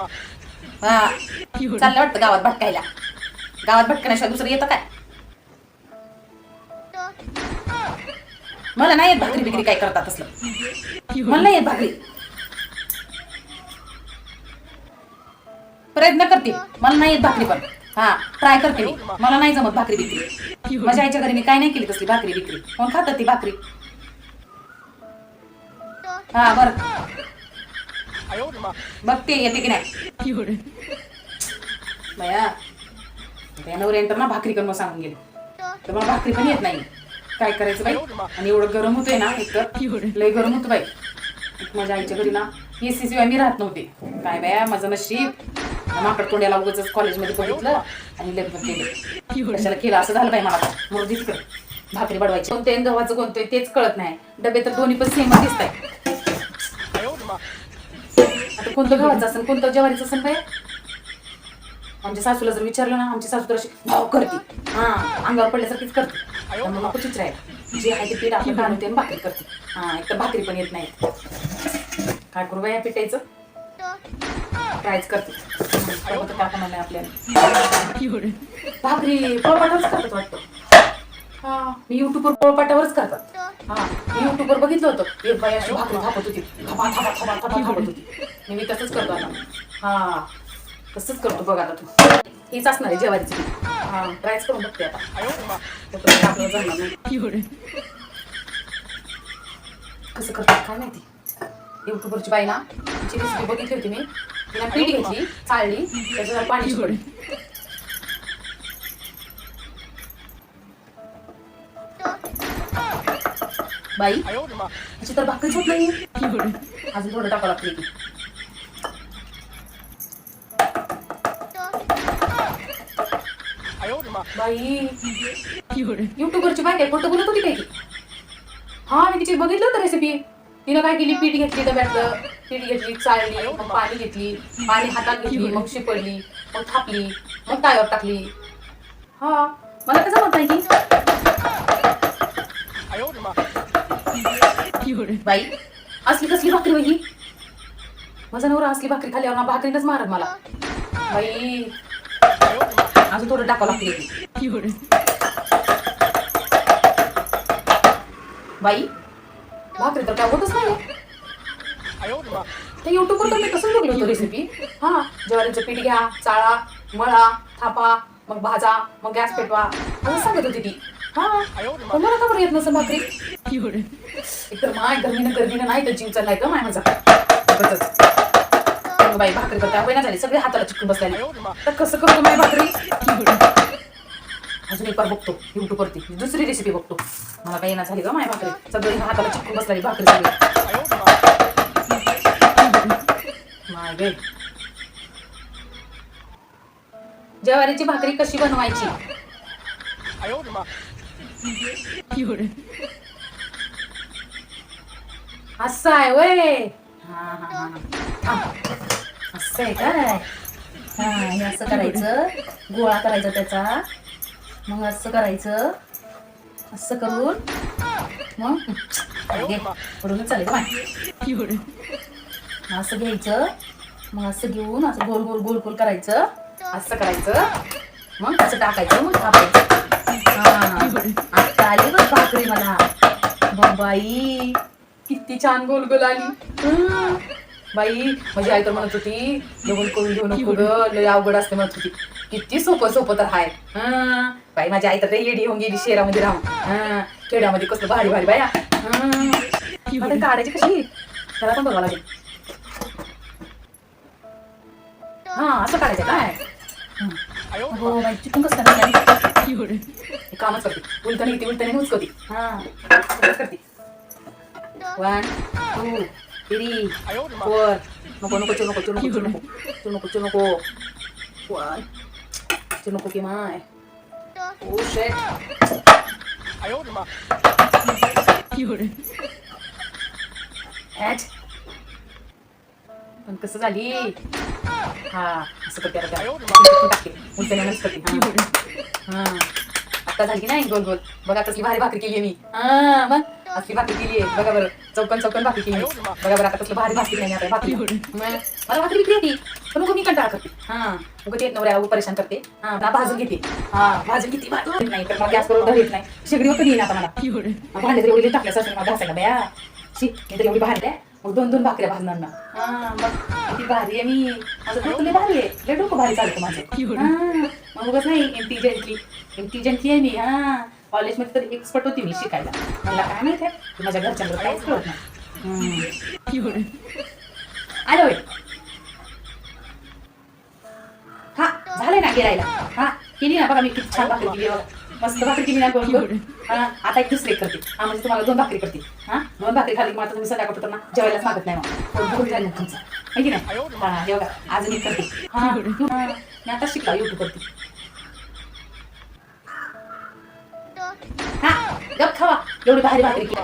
हा. चाललं वाटतं गावात भटकायला. गावात भटकण्याशिवाय दुसरं येतं काय? मला नाही येत भाकरी बिकरी काय करतात असलं. मला नाही येत भाकरी. प्रयत्न करते. मला नाही येत भाकरी पण. हा ट्राय करते मी. मला नाही जमत भाकरी बिकरी. माझ्या आईच्या घरी मी काय नाही केली तसली भाकरी बिकरी. कोण खातात ती भाकरी? हा बर. बघते येते की नाही? बया त्या नवऱ्यानंतर ना भाकरी करून सांगून गेले. तर मला भाकरी पण येत नाही. काय करायचं बाई? आणि एवढं गरम होतंय ना एक तर लय गरम होतं बाई. माझ्या आईच्या घरी ना एसी शिवाय मी राहत नव्हते. काय बाया माझं नशीब. माकड तोंड्याला उगाच कॉलेजमध्ये बघितलं आणि लग्न केलं. कशाला केलं? असं झालं बाई मला. मग तिकडे. भाकरी बडवायची कोणते गव्हाचं कोणते तेच कळत नाही. डबे तर दोन्ही पण सेम दिसत आहे आता कोणतं गव्हाचं असेल कोणतं ज्वारीचं असेल बाई आमच्या सासूला जर विचारलं ना आमची सासू तर अशी भाव करते. हा अंगावर पडल्यासारखीच करते. नको चित्रायला. जे आहे ते पीठ आपलं काढून ते भाकरी करते. हा एक तर भाकरी पण येत नाही काय करू बाया पिठायचं? ट्रायच करते. काय नाही आपल्याला. भाकरी पोळपाटावरच करतात वाटतं. हा. मी युट्यूबवर पोळपाटावरच करतात. हा मी युट्यूबवर बघितलं होतं. एक बाई अशी भाकरी थापत होती. थपा थपा थपा थपा थापत होती. मी मी तसंच करतो आता. हा तसंच करतो बघ आता तू. हीच असणार आहे जेवारीची पीठ. हा ट्रायच करून बघते आता. कसं करतात काय माहिती? युट्यूबवरची बाई ना तिची रेसिपी बघितली होती मी. तिला पीठ घेतली चाळली त्याच्यावर पाणी सोडली बाई अशी तर भाकरीच होत नाही अजून थोडं टाकावं लागतं की बाई युट्यूबवरची बाई काय खोटं बोलत होती काय की हा मी तिची बघितलं होतं रेसिपी तिनं काय केली? पीठ घेतली डब्यातलं पीठ घेतली चाळली मग पाणी घेतली. पाणी हातात घेतली मग शिपडली मग थापली मग ताव्यावर टाकली. हा मला कसं म्हणता की बाई असली कसली भाकरी बाई माझा नवरा असली भाकरी खाल्यावर ना भाकरीनच मारत मला. बाई अजून थोडं टाकावं लागते बाई भाकरी तर काय होतच नाही. ते युट्यूबवर तर मी कसं बघलं होतं रेसिपी हा ज्वारीचं पीठ घ्या चाळा मळा थापा मग भाजा मग गॅस पेटवा. असं सांगत होती ती. मला का बरं येत नसं भाकरी एकतर माय गर्मीनं गर्मीनं नाही तर जीव चाललाय का माय माझा. बाई भाकरी तर काय ना झाली. सगळे हाताला चिकून बसले तर कसं करतो माय भाकरी? अजून एक बार बघतो युट्यूब वरती. दुसरी रेसिपी बघतो. मला काही येणार झाली का माय भाकरी. सगळे हाताला चिकून बसलेली भाकरी सगळी. माय गे. ज्वारीची भाकरी कशी बनवायची? असं आहे वय. हा हा हा असं आहे काय हा हे असं करायचं. गोळा करायचा त्याचा. मग असं करायचं. असं करून. मग घे. पडूनच चालेल असं घ्यायचं. मग असं घेऊन असं गोल गोल गोल गोल करायचं. असं करायचं. मग असं टाकायचं. मग थापायचं. हा आता मला. बाबाई किती छान गोल गोल आली बाई माझी आई तर म्हणत होती जेवण करून घेऊ नको लय अवघड असते म्हणत होती. किती सोपं सोपं तर हाय. बाई माझी आई तर येडी होऊन गेली शहरामध्ये राहून. खेड्यामध्ये कसलं भारी भारी बाया. काढायची कशी? त्याला पण बघावं लागेल. हा असं काढायचं काय? हो बाई चिकन कसं करायचं कामच करते. उलटाने येते उलटाने उचकवते. हा. तसंच करते. वन टू थ्री फोर नको नको चू नको चू नको चू नको. चू नको चू नको. वन चू नको की माय. ओ शेट ॲट पण कसं झाली? हा. असं करते आता टाकते करते हा. आता झाली नाही गोल गोल. बघा कसली भारी भाकरी केली मी. हा मग? असली भाकरी केली आहे? बघा बरं. चौकन चौकन भाकरी केली. बघा बरं आता कसलं भारी भाकरी नाही आता भाकरी. मग? मला भाकरी विक्री येते पण मग मी कंटाळा करते. हा. मग ते नवऱ्या परेशान करते. हा भाजून घेते. हा भाजून घेते. भाजून नाही तर मग गॅसवर येत नाही. शेगडीवर कधी येईन आता मला? भांडे तर एवढी टाकल्या सासून मला घासायला बया शी मी तर एवढी भांडे. मग दोन दोन भाकऱ्या भाजणार ना. हा मग किती भारी आहे मी. माझं डोकं लय भारी आहे. लय डोकं भारी चालतं माझं. हा मग उगाच नाही इंटेलिजंटली इंटेलिजंटली आहे मी. हा कॉलेजमध्ये तर एक्सपर्ट होती मी शिकायला. मला काय माहिती आहे? माझ्या घरच्यांकडे काहीच कळत नाही. आलो होय. हा झालंय ना गिरायला हा केली ना बघा मी किती छान भाकरी केली बघा. मस्त भाकरी केली ना गोल गोल हा आता एक दुसरी एक करते. हा म्हणजे तुम्हाला दोन भाकरी करते. हा दोन भाकरी खाली मग आता तुम्ही सगळ्या करतो ना जेवायलाच मागत नाही मग. जाईल मग तुमचं. है की नाही? हा हे बघा अजून एक करते. हा मी आता शिकला युट्यूब करते हा गप खावा. एवढी भारी भाकरी केली.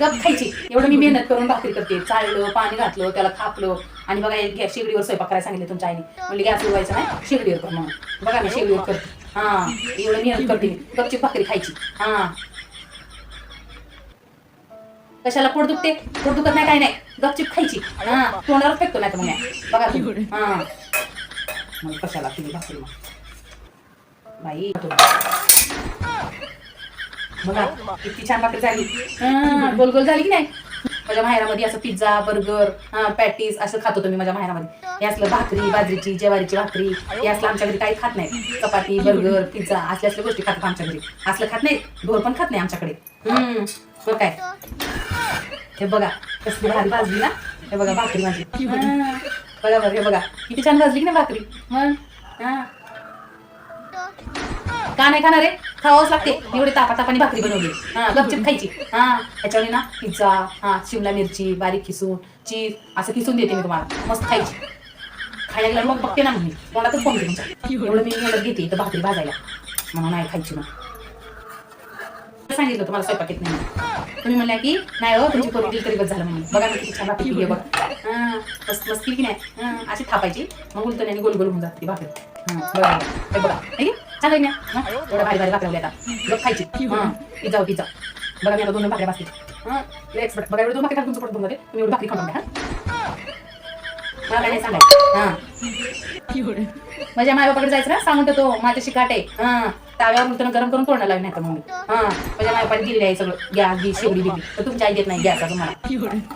गप खायची. एवढं मी मेहनत करून भाकरी करते. चाललं पाणी घातलं त्याला थापलं. आणि बघा एक गॅस शेगडीवर स्वयंपाक करायला सांगितले तुमच्या आईने. म्हणजे गॅस उडवायचा नाही शेगडीवर कर म्हणून. बघा मी शेगडीवर करते. हा. एवढं मेहनत करते मी. गपची भाकरी खायची. हा. कशाला पोट दुखते? पोट दुखत नाही काय नाही. गपचीप खायची. हा. तोंडावर फेकतो नाही तर मग. बघा तुम्ही. हा. मग कशाला केली भाकरी मग? बाई बघा किती छान भाकरी झाली. हा, गोल गोल झाली की नाही? माझ्या माहेरामध्ये असं पिझ्झा बर्गर पॅटीस असं खात होतो मी माझ्या माहेरामध्ये हे असलं भाकरी बाजरीची ज्वारीची भाकरी हे असलं आमच्या घरी काही खात नाही. चपाती बर्गर पिझ्झा असल्या असल्या गोष्टी खातात आमच्या घरी. असलं खात नाही ढोर पण खात नाही आमच्याकडे. हम्म. बरं काय? हे बघा कसली भारी भाजली ना? हे बघा भाकरी माझी बघा बघा हे बघा. किती छान भाजली की नाही भाकरी? मग का नाही खाणार रे खावाच लागते. एवढी तापा तापाने भाकरी बनवली. हा गपचिप खायची. हा त्याच्यावर ना पिझ्झा हा शिमला मिरची बारीक खिसून चीज असं खिसून देते मी तुम्हाला. मस्त खायची. खायला मग बघते ना मग मी तर फोन घेऊन एवढं मी एवढं घेते इथं भाकरी भाजायला. म्हणून नाही खायची मग. सांगितलं तुम्हाला स्वयंपाक येत नाही तुम्ही म्हणल्या की नाही हो तुमची पोरगी दिली तरी बस झालं म्हणून. बघा मी किती छान भाकरी केली बघा. हा, मस्त मस्त की नाही? अशी थापायची. मग उलटून आणि गोल गोल होऊन जाते भाकरी. हा, बघा बघा. हे आहे ना? एवढ्या भारी भारी होत्या आता. खायची. हा. Pizza pizza. बघा मी आता दोन भाकऱ्या भाकरी हा? एक्सपर्ट बघा एवढे दोन तुमचं भरून जाते तुम्ही एवढी भाकरी खाऊन घ्या हा? मला काय नाही सांगायचं. हा. माझ्या माय बापाकडे जायचं ना सांगून तो माझ्याशी काट हा. ताव्यावर उलटून गरम करून तोंडाला लावली नाही तर मग. मी. हा माझ्या माय बापाने दिलेलं आहे सगळं. गॅस बी शेवडी दिली. तर तुमची आई देत नाही. गॅस मला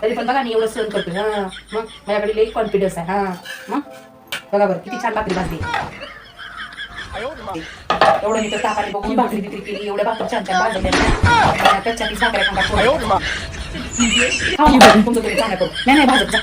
तरी पण बघा मी एवढं सहन करतो हा. मग माझ्याकडे लई कॉन्फिडन्स आहे. हा. मग? बघा बरं किती छान भाकरी भाजली. एवढं मी तर तापाने बघून भाकरी बिकरी केली एवढ्या भाकरी छान छान भाजल्या त्याच्यानीच भाकऱ्या खांदा खाऊ तुमचं तुम्ही चांगलं करू. नाही नाही भाजत जा.